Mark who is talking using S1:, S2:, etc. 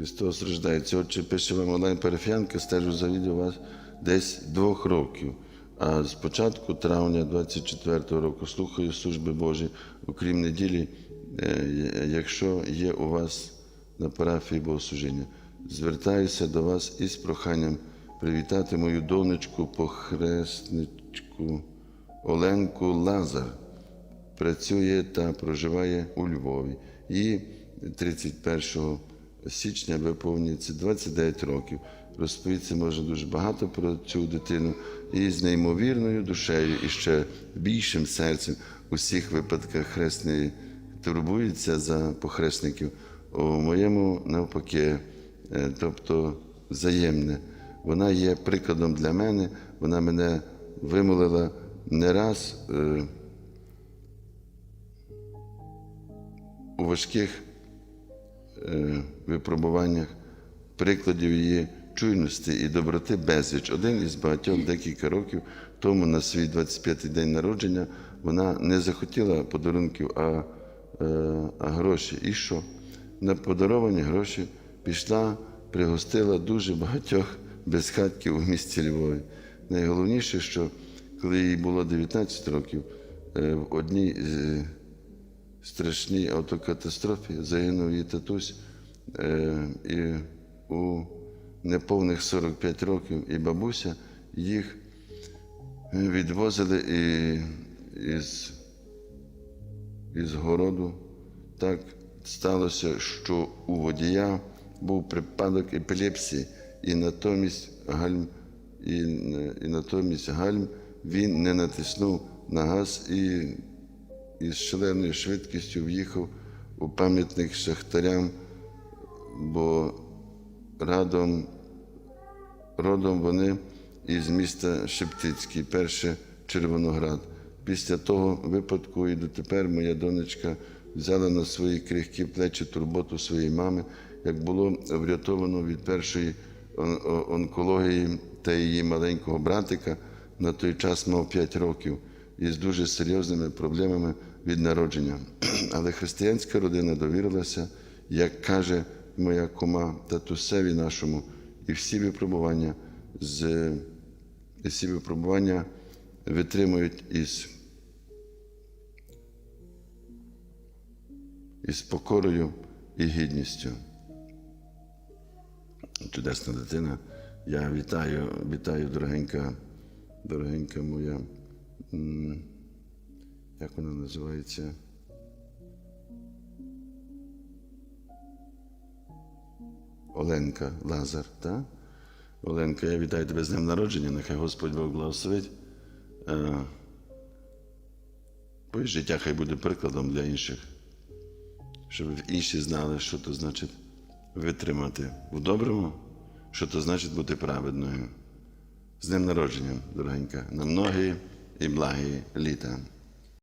S1: Христос рождається. Отче, пише вам онлайн парафіянка, стежу за відео вас десь двох років. А з початку травня 24-го року слухаю служби Божі, окрім неділі, е, якщо є у вас на парафії богослужіння. Звертаюся до вас із проханням привітати мою донечку похресничку Оленку Лазар працює та проживає у Львові. Їй 31 січня виповнюється 29 років. Розповісти може дуже багато про цю дитину і з неймовірною душею, і ще більшим серцем у всіх випадках хресної турбується за похресників. У моєму навпаки, е, тобто взаємне. Вона є прикладом для мене, вона мене вимолила не раз. е, у важких випробуваннях прикладів її чуйності і доброти безліч. Один із багатьох декілька років тому на свій 25-й день народження вона не захотіла подарунків, а, е, а гроші. І що? На подаровані гроші пішла, пригостила дуже багатьох безхатків у місті Львові. Найголовніше, що коли їй було 19 років, е, в одній страшній автокатастрофі загинув її татусь е, і у неповних 45 років і бабуся їх відвозили із, із городу. Так сталося, що у водія був припадок епілепсії, і натомість гальм, і, і натомість гальм він не натиснув на газ і із шаленою швидкістю в'їхав у пам'ятник шахтарям, бо радом, родом вони із міста Шептицький, перше Червоноград. Після того випадку і дотепер моя донечка взяла на свої крихкі плечі турботу своєї мами, як було врятовано від першої онкології та її маленького братика, на той час мав 5 років із дуже серйозними проблемами від народження. Але християнська родина довірилася, як каже моя кума татусеві нашому, і всі випробування з і всі випробування витримують із, із покорою і гідністю. Чудесна дитина. Я вітаю, вітаю, дорогенька, дорогенька моя. Як вона називається? Оленка Лазар, так? Оленка, я вітаю тебе з днем народження, нехай Господь Бог благословить. Е, Твоє життя хай буде прикладом для інших, щоб інші знали, що то значить витримати в доброму, що то значить бути праведною. З днем народження, дорогенька, на многі і благі літа.